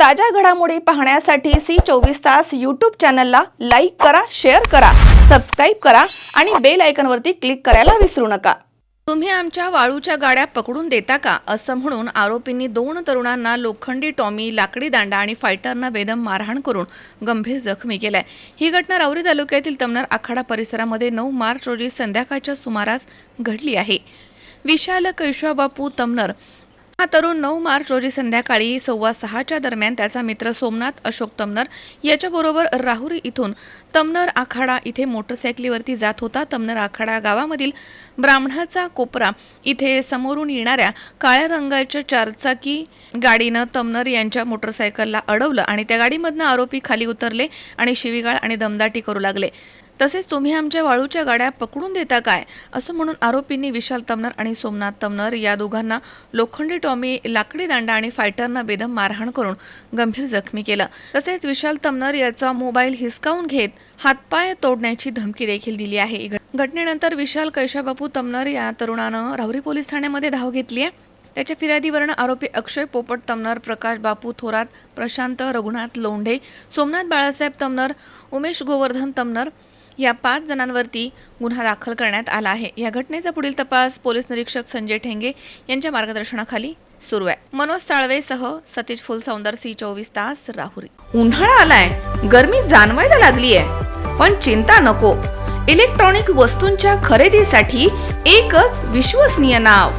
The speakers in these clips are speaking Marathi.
ताज्या घडामोडी पाहण्यासाठी सी चोवीस तास यूट्यूब चॅनलला लाईक करा शेअर करा सबस्क्राईब करा आणि बेल आयकॉनवरती क्लिक करायला विसरू नका. तुम्ही आमच्या वाळूच्या गाड्या पकडून देता का? असं म्हणून आरोपींनी दोन तरुणांना लोखंडी टॉमी लाकडी दांडा आणि फायटरनं बेदम मारहाण करून गंभीर जखमी केलाय. ही घटना राऊरी तालुक्यातील तमनार आखाडा परिसरामध्ये नऊ मार्च रोजी संध्याकाळच्या सुमारास घडली आहे. विशाल कैशवाबापू तमनर हा तरुण नऊ मार्च रोजी संध्याकाळी सव्वा सहाच्या दरम्यान त्याचा मित्र सोमनाथ अशोक तमनर याच्याबरोबर राहुरी इथून तमनर आखाडा इथे मोटरसायकलीवरती जात होता. तमनर आखाडा गावामधील ब्राह्मणाचा कोपरा इथे समोरून येणाऱ्या काळ्या रंगाच्या चारचाकी गाडीनं तमनर यांच्या मोटरसायकलला अडवलं आणि त्या गाडीमधनं आरोपी खाली उतरले आणि शिवीगाळ आणि दमदाटी करू लागले. तसेच तुम्ही आमच्या वाळूच्या गाड्या पकडून देता काय? असं म्हणून आरोपींनी विशाल तमनर आणि सोमनाथ तमनर या दोघांना लोखंडी टॉमी लाकडी दांडा आणि फायटरनं बेदम मारहाण करून गंभीर जखमी केलं. तसेच विशाल तमनर याचा मोबाईल हिसकावून घेत हातपाय तोडण्याची धमकी देखील दिली आहे. घटनेनंतर विशाल कैशाबापू तमनर या तरुणानं राहुरी पोलीस ठाण्यामध्ये धाव घेतली आहे. त्याच्या फिर्यादीवरून आरोपी अक्षय पोपट तमनर प्रकाश बापू थोरात प्रशांत रघुनाथ लोंढे सोमनाथ बाळासाहेब तमनर उमेश गोवर्धन तमनर या पाच जणांवरती गुन्हा दाखल करण्यात आला आहे. या घटनेचा पुढील तपास पोलीस निरीक्षक संजय ठेंगे यांच्या मार्गदर्शनाखाली सुरू आहे. मनोज साळवेसह सतीश फुलसौंदर सी चोवीस तास राहुरी. उन्हाळा आलाय. गर्मी जाणवायला लागली आहे पण चिंता नको. इलेक्ट्रॉनिक वस्तूंच्या खरेदीसाठी एकच विश्वसनीय नाव.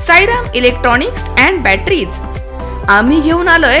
Sairam electronics and batteries. आम्ही घेऊन आलोय